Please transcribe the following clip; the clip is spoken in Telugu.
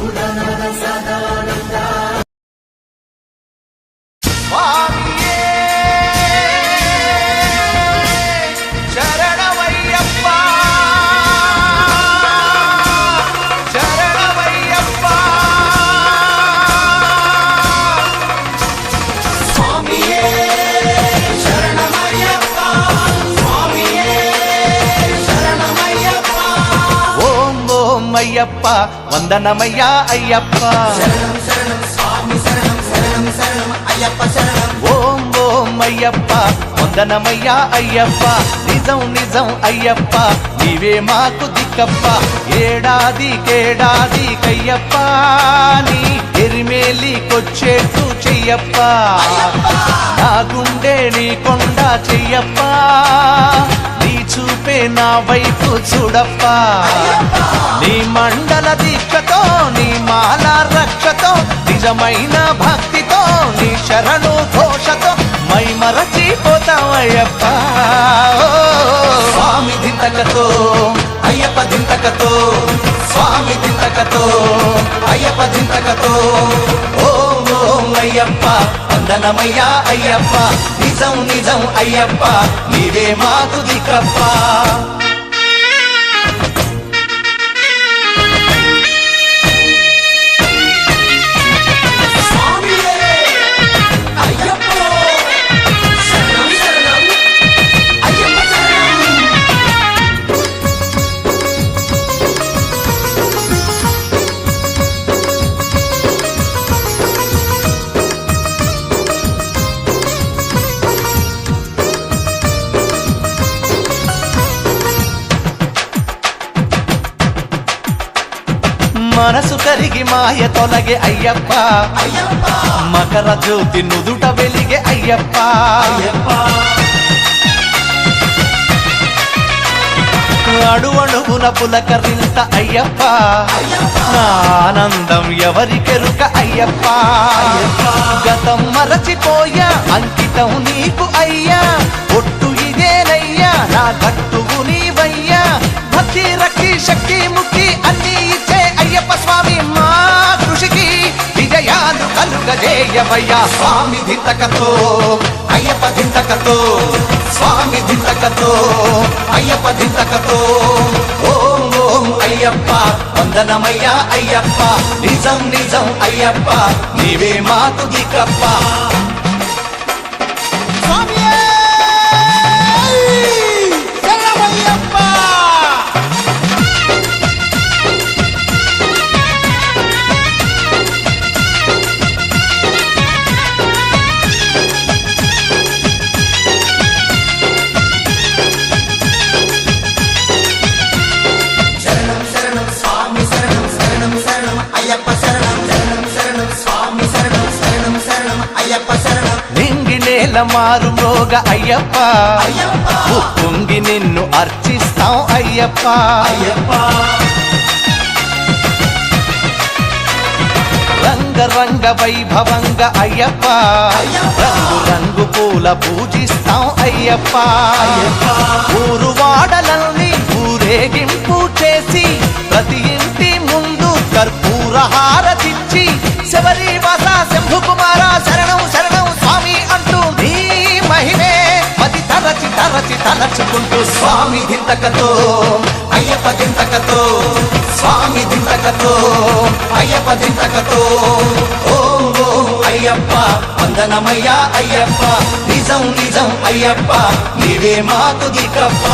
不管了 అయ్యప్ప వందనమయ్యా అయ్యప్ప. ఓం ఓం అయ్యప్ప వందనమయ్యా అయ్యప్ప. నిజం నిజం అయ్యప్ప నీవే మాకు దిక్కప్ప. ఏడాది కేడాది కయ్యప్ప నీ ఎరిమేలికొచ్చేట్టు చెయ్యప్ప. నా గుండె నీ కొండ చెయ్యప్ప. చూపే నా వైపు చూడప్ప. నీ మండల దీక్షతో నీ మాల రక్షతో నిజమైన భక్తితో నీ శరణు ఘోషతో మై మరచిపోతామయ్యప్ప ఓ, స్వామి దింతకతో అయ్యప్ప దింతకతో స్వామి దింతకతో అయ్యప్ప దింతకతో ఓం ఓం అయ్యప్ప. వందనమయ్యా అయ్యప్ప. నిజం నిజం అయ్యప్ప. నీవే మాకు దిక్కప్ప మనసు కరిగి మాయ తొలగే అయ్యప్ప. మకర జ్యోతి నుదుట వెలిగే అయ్యప్ప. అడు అడుగున పులకరింత అయ్యప్ప. నా ఆనందం ఎవరికెరుక అయ్యప్ప. గతం మరచిపోయా అంకితం నీకు అయ్యా. ఒట్టు ఇదేనయ్యా నా కట్టువు నీ కలుగజేయవయ్యా స్వామి దింతకతో అయ్యప్ప దింతకతో స్వామి దింతకతో అయ్యప్ప దింతకతో ఓం ఓం అయ్యప్ప వందనమయ్యా అయ్యప్ప నిజం నిజం అయ్యప్ప నీవే మాకు దిక్కప్ప స్వామియే! నింగి నేల మారు మ్రోగ అయ్యప్ప. ఉప్పొంగి నిన్ను అర్చిస్తాం అయ్యప్ప. అయ్యప్ప రంగ రంగ వైభవంగ అయ్యప్ప. రంగు రంగు పూల పూజిస్తాం అయ్యప్ప. ఊరు వాడలల్ని ఊరేగింపు చేసి ప్రతి ఇంటి తరచి తలచుకుంటూ స్వామి దింతకతో అయ్యప్ప దింతకతో స్వామి దింతకతో అయ్యప్ప దింతకతో. ఓం ఓం అయ్యప్ప వందనమయ్యా అయ్యప్ప నిజం నిజం అయ్యప్ప నీవే మాకు దిక్కప్ప